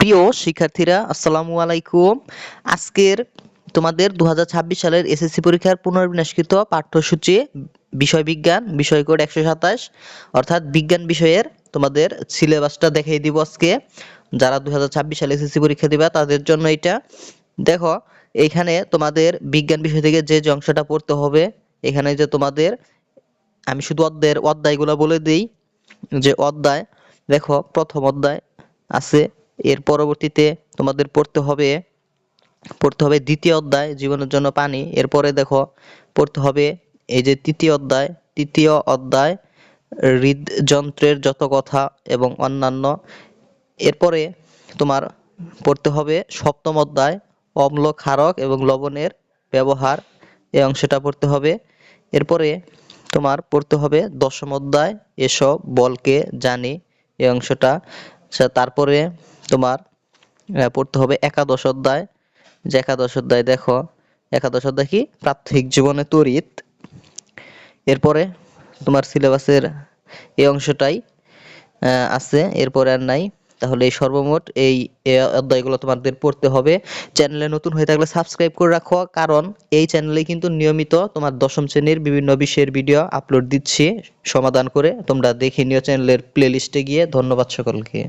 প্রিয় শিক্ষার্থীরা, আসসালামু আলাইকুম। আজকের তোমাদের দু হাজার ছাব্বিশ সালের এসএসসি পরীক্ষার পুনর্বিন্যাসকৃত পাঠ্যসূচি বিষয় বিজ্ঞান, বিষয় কোড একশো সাতাশ, অর্থাৎ বিজ্ঞান বিষয়ের তোমাদের সিলেবাসটা দেখিয়ে দিব আজকে। যারা দু হাজার ছাব্বিশ সালে এসএসসি পরীক্ষা দিবা, তাদের জন্য এটা। দেখো, এখানে তোমাদের বিজ্ঞান বিষয় থেকে যে যে অংশটা পড়তে হবে, এখানে যে তোমাদের, আমি শুধু অধ্যায়ের অধ্যায়গুলো বলে দিই। যে অধ্যায়, দেখো, প্রথম অধ্যায় আছে। এর পরবর্তীতে তোমাদের পড়তে হবে পড়তে হবে দ্বিতীয় অধ্যায়, জীবনের জন্য পানি। এরপরে দেখো, পড়তে হবে এই যে তৃতীয় অধ্যায় তৃতীয় অধ্যায়, হৃদযন্ত্রের যত কথা এবং অন্যান্য। এরপরে তোমার পড়তে হবে সপ্তম অধ্যায় অম্ল ক্ষারক এবং লবণের ব্যবহার। এই অংশটা পড়তে হবে। এরপরে তোমার পড়তে হবে দশম অধ্যায়, এসব বলকে জানি। এই অংশটা তারপরে তোমার পড়তে হবে একাদশ অধ্যায়। যে একাদশ অধ্যায় দেখো, একাদশ অধ্যায় কি? প্রাত্যহিক জীবনে তড়িৎ। এরপরে তোমার সিলেবাসের এই অংশটাই আছে। এরপরে আর নাই। তাহলে এই সর্বমোট এই অধ্যায়গুলো তোমাদের পড়তে হবে। চ্যানেলে নতুন হয়ে থাকলে সাবস্ক্রাইব করে রাখো, কারণ এই চ্যানেলে কিন্তু নিয়মিত তোমার দশম শ্রেণির বিভিন্ন বিষয়ের ভিডিও আপলোড দিচ্ছি। সমাধান করে তোমরা দেখে নিও চ্যানেলের প্লেলিস্টে গিয়ে। ধন্যবাদ সকলকে।